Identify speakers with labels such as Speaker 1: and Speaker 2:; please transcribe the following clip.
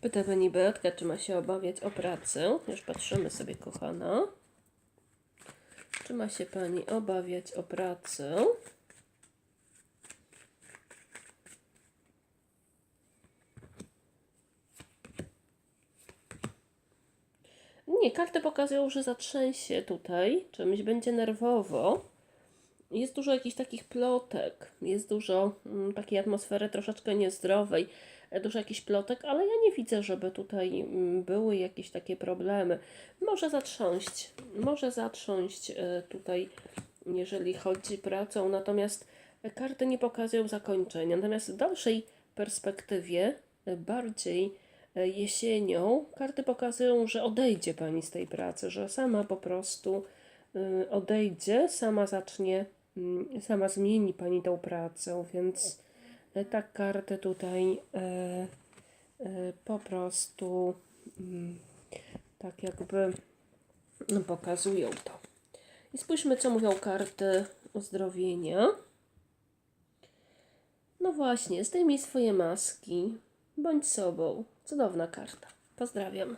Speaker 1: Pyta pani Beatka, czy ma się obawiać o pracę. Już patrzymy sobie, kochana. Czy ma się pani obawiać o pracę? Nie, karty pokazują, że zatrzęsie tutaj, czymś będzie nerwowo. Jest dużo jakichś takich plotek, jest dużo mm, takiej atmosfery troszeczkę niezdrowej, e, dużo jakichś plotek, ale ja nie widzę, żeby tutaj mm, były jakieś takie problemy. Może zatrząść, może zatrząść e, tutaj, jeżeli chodzi o pracę, natomiast karty nie pokazują zakończenia. Natomiast w dalszej perspektywie, e, bardziej jesienią, karty pokazują, że odejdzie Pani z tej pracy, że sama po prostu y, odejdzie, sama zacznie, sama zmieni Pani tą pracę, więc y, tak karty tutaj e, e, po prostu mm, tak jakby no, pokazują to. I spójrzmy, co mówią karty uzdrowienia. No właśnie, zdejmij swoje maski, bądź sobą. Cudowna karta. Pozdrawiam.